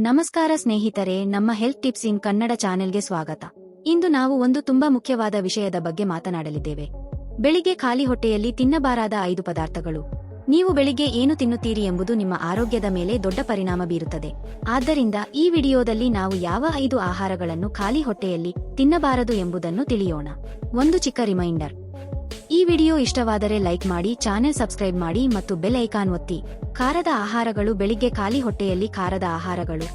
ನಮಸ್ಕಾರ ಸ್ನೇಹಿತರೆ, ನಮ್ಮ ಹೆಲ್ತ್ ಟಿಪ್ಸ್ ಇನ್ ಕನ್ನಡ ಚಾನೆಲ್ಗೆ ಸ್ವಾಗತ. ಇಂದು ನಾವು ಒಂದು ತುಂಬಾ ಮುಖ್ಯವಾದ ವಿಷಯದ ಬಗ್ಗೆ ಮಾತನಾಡಲಿದ್ದೇವೆ. ಬೆಳಿಗ್ಗೆ ಖಾಲಿ ಹೊಟ್ಟೆಯಲ್ಲಿ ತಿನ್ನಬಾರದ ಐದು ಪದಾರ್ಥಗಳು. ನೀವು ಬೆಳಿಗ್ಗೆ ಏನು ತಿನ್ನುತ್ತೀರಿ ಎಂಬುದು ನಿಮ್ಮ ಆರೋಗ್ಯದ ಮೇಲೆ ದೊಡ್ಡ ಪರಿಣಾಮ ಬೀರುತ್ತದೆ. ಆದ್ದರಿಂದ ಈ ವಿಡಿಯೋದಲ್ಲಿ ನಾವು ಯಾವ ಐದು ಆಹಾರಗಳನ್ನು ಖಾಲಿ ಹೊಟ್ಟೆಯಲ್ಲಿ ತಿನ್ನಬಾರದು ಎಂಬುದನ್ನು ತಿಳಿಯೋಣ. ಒಂದು ಚಿಕ್ಕ ರಿಮೈಂಡರ್. ವಿಡಿಯೋ ಇಷ್ಟವಾದರೆ ಲೈಕ್ ಮಾಡಿ, ಚಾನೆಲ್ ಸಬ್ಸ್ಕ್ರೈಬ್ ಮಾಡಿ ಮತ್ತು ಬೆಲ್ ಐಕಾನ್ ಒತ್ತಿ. ಖಾರದ ಆಹಾರಗಳು ಬೆಳಿಗ್ಗೆ ಖಾಲಿ ಹೊಟ್ಟೆಯಲ್ಲಿ ಖಾರದ ಆಹಾರಗಳು.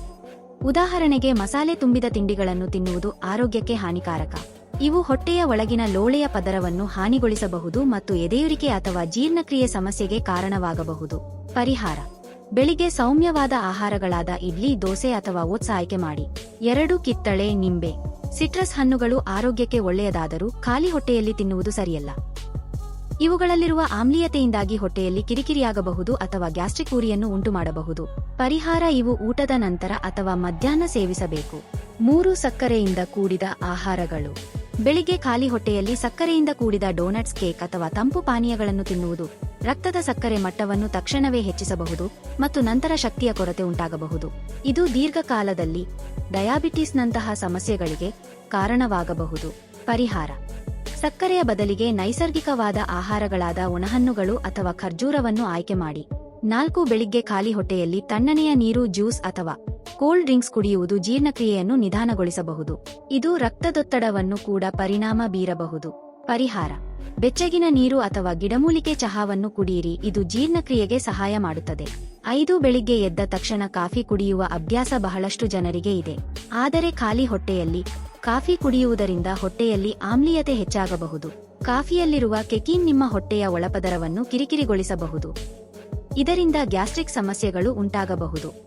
ಉದಾಹರಣೆಗೆ ಮಸಾಲೆ ತುಂಬಿದ ತಿಂಡಿಗಳನ್ನು ತಿನ್ನುವುದು ಆರೋಗ್ಯಕ್ಕೆ ಹಾನಿಕಾರಕ. ಇವು ಹೊಟ್ಟೆಯ ಒಳಗಿನ ಲೋಳೆಯ ಪದರವನ್ನು ಹಾನಿಗೊಳಿಸಬಹುದು ಮತ್ತು ಎದೆಯುರಿಕೆ ಅಥವಾ ಜೀರ್ಣಕ್ರಿಯೆ ಸಮಸ್ಯೆಗೆ ಕಾರಣವಾಗಬಹುದು. ಪರಿಹಾರ. ಬೆಳಿಗ್ಗೆ ಸೌಮ್ಯವಾದ ಆಹಾರಗಳಾದ ಇಡ್ಲಿ, ದೋಸೆ ಅಥವಾ ಓಟ್ಸ್ ಆಯ್ಕೆ ಮಾಡಿ. ಎರಡು ಕಿತ್ತಳೆ ನಿಂಬೆ. ಸಿಟ್ರಸ್ ಹಣ್ಣುಗಳು ಆರೋಗ್ಯಕ್ಕೆ ಒಳ್ಳೆಯದಾದರೂ ಖಾಲಿ ಹೊಟ್ಟೆಯಲ್ಲಿ ತಿನ್ನುವುದು ಸರಿಯಲ್ಲ. ಇವುಗಳಲ್ಲಿರುವ ಆಮ್ಲೀಯತೆಯಿಂದಾಗಿ ಹೊಟ್ಟೆಯಲ್ಲಿ ಕಿರಿಕಿರಿಯಾಗಬಹುದು ಅಥವಾ ಗ್ಯಾಸ್ಟ್ರಿಕ್ ಉರಿಯನ್ನು ಉಂಟುಮಾಡಬಹುದು. ಪರಿಹಾರ ಇವು ಊಟದ ನಂತರ ಅಥವಾ ಮಧ್ಯಾಹ್ನ ಸೇವಿಸಬೇಕು. ಮೂರು ಸಕ್ಕರೆಯಿಂದ ಕೂಡಿದ ಆಹಾರಗಳು. ಬೆಳಿಗ್ಗೆ ಖಾಲಿ ಹೊಟ್ಟೆಯಲ್ಲಿ ಸಕ್ಕರೆಯಿಂದ ಕೂಡಿದ ಡೋನಟ್ಸ್ ಕೇಕ್ ಅಥವಾ ತಂಪು ಪಾನೀಯಗಳನ್ನು ತಿನ್ನುವುದು. ರಕ್ತದ ಸಕ್ಕರೆ ಮಟ್ಟವನ್ನು ತಕ್ಷಣವೇ ಹೆಚ್ಚಿಸಬಹುದು ಮತ್ತು ನಂತರ ಶಕ್ತಿಯ ಕೊರತೆ ಉಂಟಾಗಬಹುದು. ಇದು ದೀರ್ಘಕಾಲದಲ್ಲಿ ಡಯಾಬಿಟಿಸ್ನಂತಹ ಸಮಸ್ಯೆಗಳಿಗೆ ಕಾರಣವಾಗಬಹುದು. ಪರಿಹಾರ. ಸಕ್ಕರೆಯ ಬದಲಿಗೆ ನೈಸರ್ಗಿಕವಾದ ಆಹಾರಗಳಾದ ಒಣಹಣ್ಣುಗಳು ಅಥವಾ ಖರ್ಜೂರವನ್ನು ಆಯ್ಕೆ ಮಾಡಿ. ನಾಲ್ಕು ಬೆಳಿಗ್ಗೆ ಖಾಲಿ ಹೊಟ್ಟೆಯಲ್ಲಿ ತಣ್ಣನೆಯ ನೀರು, ಜ್ಯೂಸ್ ಅಥವಾ ಕೋಲ್ಡ್ ಡ್ರಿಂಕ್ಸ್ ಕುಡಿಯುವುದು ಜೀರ್ಣಕ್ರಿಯೆಯನ್ನು ನಿಧಾನಗೊಳಿಸಬಹುದು. ಇದು ರಕ್ತದೊತ್ತಡವನ್ನು ಕೂಡ ಪರಿಣಾಮ ಬೀರಬಹುದು. ಪರಿಹಾರ. ಬೆಚ್ಚಗಿನ ನೀರು ಅಥವಾ ಗಿಡಮೂಲಿಕೆ ಚಹಾವನ್ನು ಕುಡಿಯಿರಿ ಇದು ಜೀರ್ಣಕ್ರಿಯೆಗೆ ಸಹಾಯ ಮಾಡುತ್ತದೆ. ಐದು ಬೆಳಿಗ್ಗೆ ಎದ್ದ ತಕ್ಷಣ ಕಾಫಿ ಕುಡಿಯುವ ಅಭ್ಯಾಸ ಬಹಳಷ್ಟು ಜನರಿಗೆ ಇದೆ. ಆದರೆ ಖಾಲಿ ಹೊಟ್ಟೆಯಲ್ಲಿ ಕಾಫಿ ಕುಡಿಯುವುದರಿಂದ ಹೊಟ್ಟೆಯಲ್ಲಿ ಆಮ್ಲೀಯತೆ ಹೆಚ್ಚಾಗಬಹುದು. ಕಾಫಿಯಲ್ಲಿರುವ ಕೆಕೀನ್ ನಿಮ್ಮ ಹೊಟ್ಟೆಯ ಒಳಪದರವನ್ನು ಕಿರಿಕಿರಿಗೊಳಿಸಬಹುದು. ಇದರಿಂದ ಗ್ಯಾಸ್ಟ್ರಿಕ್ ಸಮಸ್ಯೆಗಳು ಉಂಟಾಗಬಹುದು.